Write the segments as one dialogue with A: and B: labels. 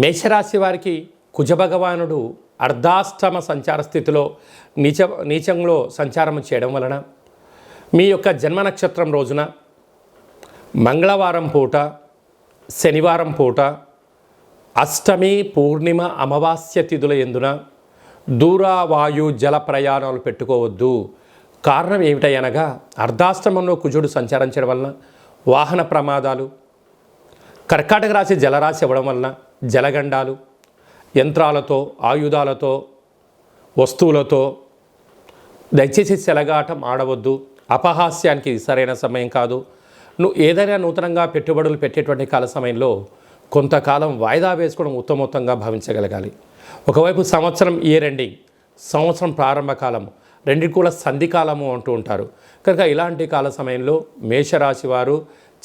A: మేషరాశి వారికి కుజభగవానుడు అర్ధాష్టమ సంచార స్థితిలో నీచ నీచంలో సంచారం చేయడం వలన మీ యొక్క జన్మ నక్షత్రం రోజున మంగళవారం పూట శనివారం పూట అష్టమి పూర్ణిమ అమావాస్య తిథుల ఎందున దూరావాయు జల ప్రయాణాలు పెట్టుకోవద్దు. కారణం ఏమిటనగా అర్ధాశ్రమంలో కుజుడు సంచరించడం వలన వాహన ప్రమాదాలు కర్కాటక రాశి జలరాశి అవ్వడం వలన జలగండాలు యంత్రాలతో ఆయుధాలతో వస్తువులతో దయచేసి సెలగాటం ఆడవద్దు. అపహాస్యానికి సరైన సమయం కాదు. నువ్వు ఏదైనా నూతనంగా పెట్టుబడులు పెట్టేటువంటి కాల సమయంలో కొంతకాలం వాయిదా వేసుకోవడం ఉత్తమోత్తంగా భావించగలగాలి. ఒకవైపు సంవత్సరం ఇయర్ ఎండింగ్ సంవత్సరం ప్రారంభ కాలము రెండింటి కూడా సంధికాలము అంటూ ఉంటారు. కనుక ఇలాంటి కాల సమయంలో మేషరాశి వారు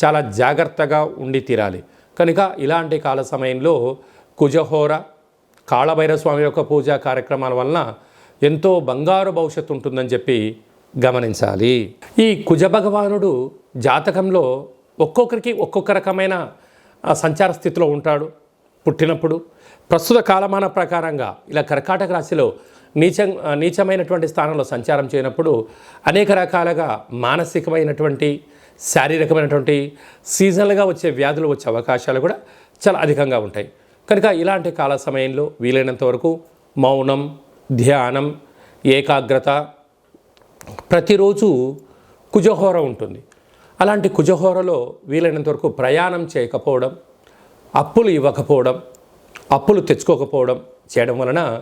A: చాలా జాగ్రత్తగా ఉండి తీరాలి. కనుక ఇలాంటి కాల సమయంలో కుజహోర కాళభైరవ స్వామి యొక్క పూజా కార్యక్రమాల వలన ఎంతో బంగారు భవిష్యత్తు ఉంటుందని చెప్పి గమనించాలి. ఈ కుజ భగవానుడు జాతకంలో ఒక్కొక్కరికి ఒక్కొక్క రకమైన సంచార స్థితిలో ఉంటాడు. పుట్టినప్పుడు ప్రస్తుత కాలమాన ప్రకారంగా ఇలా కర్కాటక రాశిలో నీచ నీచమైనటువంటి స్థానంలో సంచారం చేయనప్పుడు అనేక రకాలుగా మానసికమైనటువంటి శారీరకమైనటువంటి సీజనల్గా వచ్చే వ్యాధులు వచ్చే అవకాశాలు కూడా చాలా అధికంగా ఉంటాయి. కనుక ఇలాంటి కాల సమయంలో వీలైనంత వరకు మౌనం ధ్యానం ఏకాగ్రత ప్రతిరోజు కుజహోర ఉంటుంది. అలాంటి కుజహోరలో వీలైనంత వరకు ప్రయాణం చేయకపోవడం అప్పులు ఇవ్వకపోవడం అప్పులు తెచ్చుకోకపోవడం చేయడం వలన